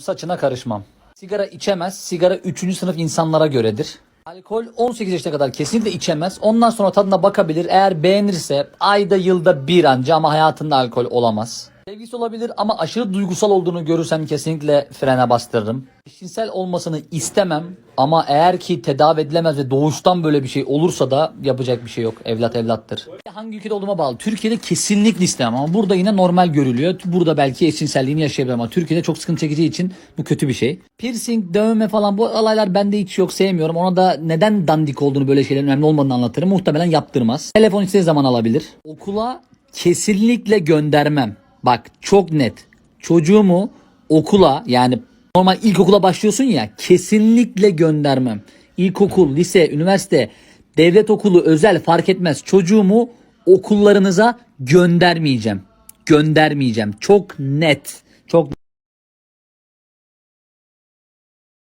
Saçına karışmam. Sigara içemez. Sigara 3. sınıf insanlara göredir. Alkol 18 yaşına kadar kesinlikle içemez. Ondan sonra tadına bakabilir. Eğer beğenirse ayda yılda bir anca ama hayatında alkol olamaz. Sevgisi olabilir ama aşırı duygusal olduğunu görürsem kesinlikle frene bastırırım. Eşcinsel olmasını istemem ama eğer ki tedavi edilemez ve doğuştan böyle bir şey olursa da yapacak bir şey yok. Evlat evlattır. Hangi ülkede olduğuma bağlı. Türkiye'de kesinlikle istemem ama burada yine normal görülüyor. Burada belki eşcinselliğini yaşayabilirim ama Türkiye'de çok sıkıntı çekeceği için bu kötü bir şey. Piercing, dövme falan bu olaylar bende hiç yok sevmiyorum. Ona da neden dandik olduğunu böyle şeylerin önemli olmadığını anlatırım. Muhtemelen yaptırmaz. Telefon istediği zaman alabilir. Okula kesinlikle göndermem. Bak çok net. Çocuğumu okula yani normal ilkokula başlıyorsun ya kesinlikle göndermem. İlkokul, lise, üniversite, devlet okulu, özel fark etmez. Çocuğumu okullarınıza göndermeyeceğim. Göndermeyeceğim. Çok net.